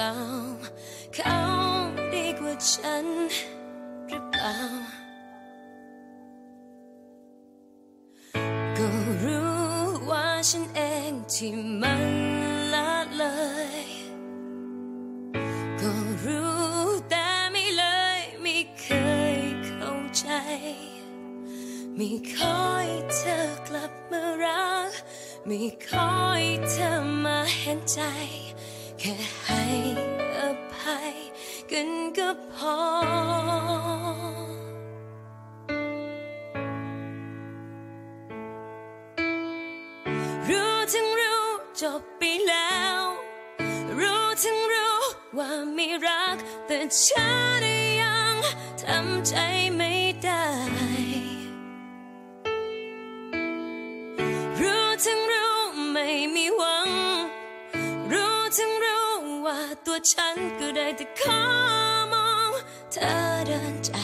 ล่า เขาดีกว่าฉันหรือเปล่า ก็รู้ว่าฉันเองที่มันละเลย ก็รู้แต่ไม่เลยไม่เคยเข้าใจ ไม่คอยเธอกลับมารัก ไม่คอยเธอมาเห็นใจแค่ พอ รู้ทั้งรู้จบไปแล้ว รู้ทั้งรู้ว่าไม่รัก แต่ฉันยังทำใจไม่ได้ รู้ทั้งรู้ไม่มีหวัง รู้ทั้งรู้ว่าตัวฉันก็ได้แต่ขอ มอง